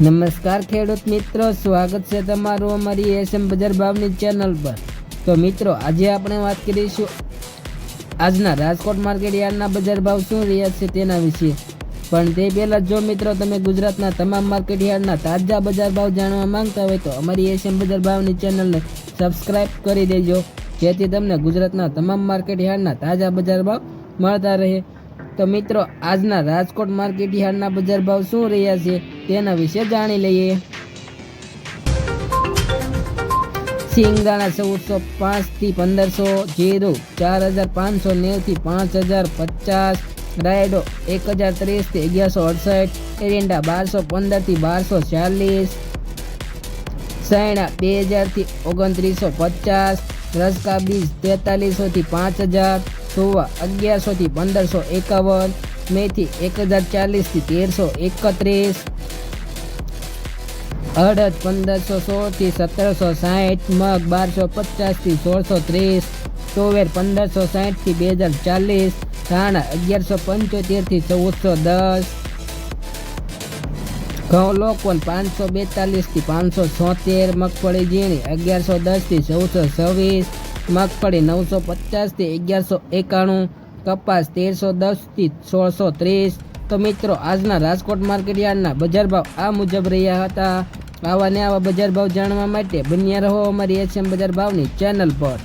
નમસ્કાર ખેડૂત મિત્રો, સ્વાગત છે તમારું અમારી એસએમ બજાર ભાવની ચેનલ પર. તો મિત્રો, આજે આપણે વાત કરીશું આજના રાજકોટ માર્કેટ યાર્ડના બજાર ભાવ શું રહ્યા છે તેના વિશે. પણ તે પહેલાં જો મિત્રો તમે ગુજરાતના તમામ માર્કેટ યાર્ડના તાજા બજાર ભાવ જાણવા માંગતા હોય તો અમારી એસએમ બજાર ભાવની ચેનલને સબસ્ક્રાઇબ કરી દેજો, જેથી તમને ગુજરાતના તમામ માર્કેટ યાર્ડના તાજા બજાર ભાવ મળતા રહે. તો મિત્રો, આજના રાજકોટ માર્કેટ યાર્ડના બજાર ભાવ શું રહ્યા છે તેના વિશે જાણી લઈએ. સિંગદાણા ચૌદસો પાંચથી પંદરસો, જીરું ચાર હજાર પાંચસો નેવથી પાંચ હજાર પચાસ, રાયડો એક હજાર ત્રીસથી અગિયારસો અડસઠ એરિન્ડા બારસો પંદરથી બારસો ચાલીસ, સૈણા બે હજારથી ઓગણત્રીસો પચાસ, રસકા બીજ તેતાલીસોથી પાંચ હજાર, સુવા અગિયારસોથી પંદરસો એકાવન, મેથી એક હજાર ચાલીસથી તેરસો એકત્રીસ અડદ પંદરસો સોળથી સત્તરસો સાઠ, મગ બારસો પચાસથી સોળસો ત્રીસ ચોવેર પંદરસો સાહીઠથી બે હજાર ચાલીસ, ધાણા અગિયારસો પંચોતેરથી ચૌદસો દસ, ઘઉં લોકવન પાંચસો બેતાલીસથી પાંચસો છોતેર, મગફળી ઝીણી અગિયારસો દસથી ચૌદસો છવ્વીસ, મગફળી નવસો પચાસથી અગિયારસો એકાણું, કપાસ તેરસો દસથી સોળસો ત્રીસ તો મિત્રો, આજના રાજકોટ માર્કેટ યાર્ડના બજાર ભાવ આ મુજબ રહ્યા હતા. આવા ને આવા બજાર ભાવ જાણવા માટે બન્યા રહો અમારી એસએમ બજાર ભાવની ચેનલ પર.